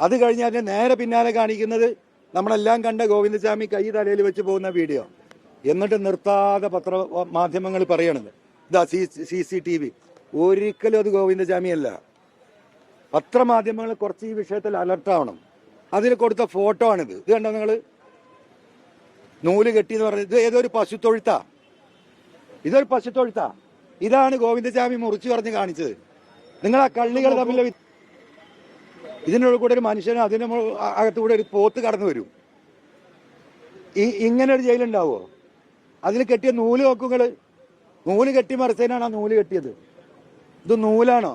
അത് കഴിഞ്ഞ് അതിന്റെ നേരെ പിന്നാലെ കാണിക്കുന്നത് നമ്മളെല്ലാം കണ്ട ഗോവിന്ദസ്വാമി കൈ തലയിൽ വെച്ച് പോകുന്ന വീഡിയോ. എന്നിട്ട് നിർത്താതെ പത്ര മാധ്യമങ്ങൾ പറയണത്. ഇതാ C C C T V. ഒരിക്കലും അത് ഗോവിന്ദസ്വാമി അല്ല. പത്രമാധ്യമങ്ങൾ കുറച്ച് ഈ വിഷയത്തിൽ അലർട്ടാവണം അതിൽ കൊടുത്ത ഫോട്ടോ ആണിത്. ഇത് കണ്ടോ നിങ്ങൾ നൂൽ കെട്ടി എന്ന് പറഞ്ഞത് ഇത് ഏതൊരു പശുത്തൊഴുത്താ? ഇതൊരു പശുത്തൊഴുത്താ. ഇതാണ് ഗോവിന്ദസ്വാമി മുറിച്ചു പറഞ്ഞ് കാണിച്ചത്. നിങ്ങൾ ആ കള്ളികൾ തമ്മിൽ ഇതിനുള്ളിൽ കൂടെ ഒരു മനുഷ്യന് അതിന് അകത്തുകൂടെ ഒരു പോത്ത് കടന്നു വരും. ഈ ഇങ്ങനെ ഒരു ജയിലുണ്ടാവോ? അതിൽ കെട്ടിയ നൂൽ നോക്കുകൾ നൂൽ കെട്ടി മറിച്ചതിനാണ് ആ നൂൽ കെട്ടിയത്. ഇത് നൂലാണോ?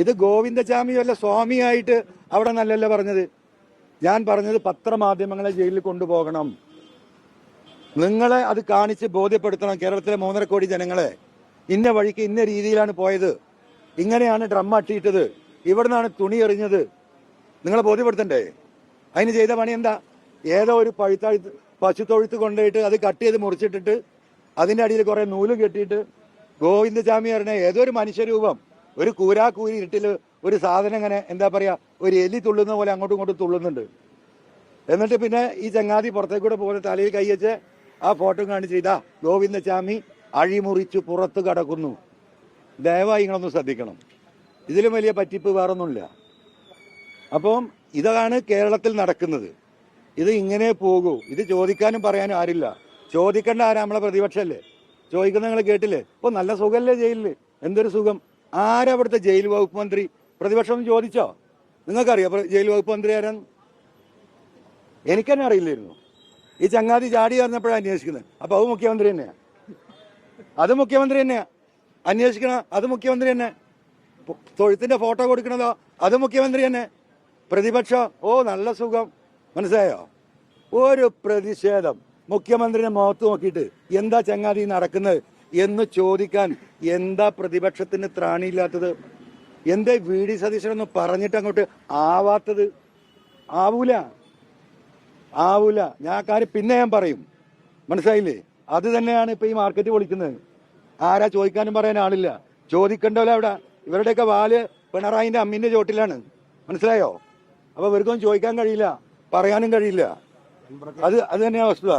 ഇത് ഗോവിന്ദചാമി വല്ല സ്വാമിയായിട്ട് അവിടെ നല്ലല്ല പറഞ്ഞത്? ഞാൻ പറഞ്ഞത് പത്രമാധ്യമങ്ങളെ ജയിലിൽ കൊണ്ടുപോകണം. നിങ്ങളെ അത് കാണിച്ച് ബോധ്യപ്പെടുത്തണം കേരളത്തിലെ മൂന്നര കോടി ജനങ്ങളെ. ഇന്ന വഴിക്ക് ഇന്ന രീതിയിലാണ് പോയത്. ഇങ്ങനെയാണ് ഡ്രം അട്ടിയിട്ടത്. ഇവിടുന്നാണ് തുണി എറിഞ്ഞത്. നിങ്ങളെ ബോധ്യപ്പെടുത്തണ്ടേ? അതിന് ചെയ്ത പണി എന്താ? ഏതോ ഒരു പഴുത്ത പശുത്തൊഴുത്ത് കൊണ്ടുപോയിട്ട് അത് കട്ട് ചെയ്ത് മുറിച്ചിട്ടിട്ട് അതിന്റെ അടിയിൽ കുറെ നൂലും കെട്ടിയിട്ട് ഗോവിന്ദസ്വാമി പറഞ്ഞ ഏതോ ഒരു മനുഷ്യരൂപം ഒരു കൂരാക്കൂരി ഇട്ടിൽ ഒരു സാധനം ഇങ്ങനെ എന്താ പറയാ ഒരു എലി തുള്ളുന്ന പോലെ അങ്ങോട്ടും ഇങ്ങോട്ടും തുള്ളുന്നുണ്ട്. എന്നിട്ട് പിന്നെ ഈ ചങ്ങാതി പുറത്തേക്കൂടെ പോലെ തലയിൽ കൈവച്ച് ആ ഫോട്ടോ കാണിച്ച് ഇതാ ഗോവിന്ദസ്വാമി അഴിമുറിച്ച് പുറത്ത് കടക്കുന്നു. ദയവായി നിങ്ങളൊന്ന് ശ്രദ്ധിക്കണം. ഇതിലും വലിയ പറ്റിപ്പ് വേറൊന്നുമില്ല. അപ്പം ഇതാണ് കേരളത്തിൽ നടക്കുന്നത്. ഇത് ഇങ്ങനെ പോകൂ. ഇത് ചോദിക്കാനും പറയാനും ആരില്ല. ചോദിക്കേണ്ട ആരാ നമ്മളെ പ്രതിപക്ഷമല്ലേ ചോദിക്കുന്ന നിങ്ങൾ കേട്ടില്ലേ? ഇപ്പൊ നല്ല സുഖമല്ലേ ജയിലിൽ എന്തൊരു സുഖം? ആരാ അവിടുത്തെ ജയിൽ വകുപ്പ് മന്ത്രി? പ്രതിപക്ഷം ചോദിച്ചോ? നിങ്ങൾക്കറിയാം ജയിൽ വകുപ്പ് മന്ത്രി ആരാ? എനിക്കെന്നെ അറിയില്ലായിരുന്നു. ഈ ചങ്ങാതി ചാടി പറഞ്ഞപ്പോഴാണ് അന്വേഷിക്കുന്നത്. അപ്പൊ അത് മുഖ്യമന്ത്രി തന്നെയാ. അത് മുഖ്യമന്ത്രി തന്നെയാ. അന്വേഷിക്കണ അത് മുഖ്യമന്ത്രി തന്നെ. തൊഴുത്തിന്റെ ഫോട്ടോ കൊടുക്കണതോ? അത് മുഖ്യമന്ത്രി തന്നെ. പ്രതിപക്ഷം ഓ നല്ല സുഖം. മനസ്സിലായോ? ഒരു പ്രതിഷേധം മുഖ്യമന്ത്രിനെ മുഖത്ത് നോക്കിയിട്ട് എന്താ ചങ്ങാതി നടക്കുന്നത് എന്ന് ചോദിക്കാൻ എന്താ പ്രതിപക്ഷത്തിന് ത്രാണിയില്ലാത്തത്? എന്താ വി ഡി സതീശനൊന്ന് പറഞ്ഞിട്ട് അങ്ങോട്ട് ആവാത്തത്? ആവൂല. ആവൂല. ഞാൻ കാര്യം പിന്നെ ഞാൻ പറയും. മനസ്സിലായില്ലേ? അത് തന്നെയാണ് ഇപ്പൊ ഈ മാർക്കറ്റ് പൊളിക്കുന്നത്. ആരാ ചോദിക്കാനും പറയാൻ ആളില്ല. ചോദിക്കണ്ടല്ലോ അവിടെ? ഇവരുടെയൊക്കെ വാൽ പിണറായിന്റെ അമ്മിന്റെ ചോട്ടിലാണ് മനസ്സിലായോ? അപ്പൊ ഇവർക്കൊന്നും ചോദിക്കാൻ കഴിയില്ല പറയാനും കഴിയില്ല. അത് അത് തന്നെയാ വസ്തുത.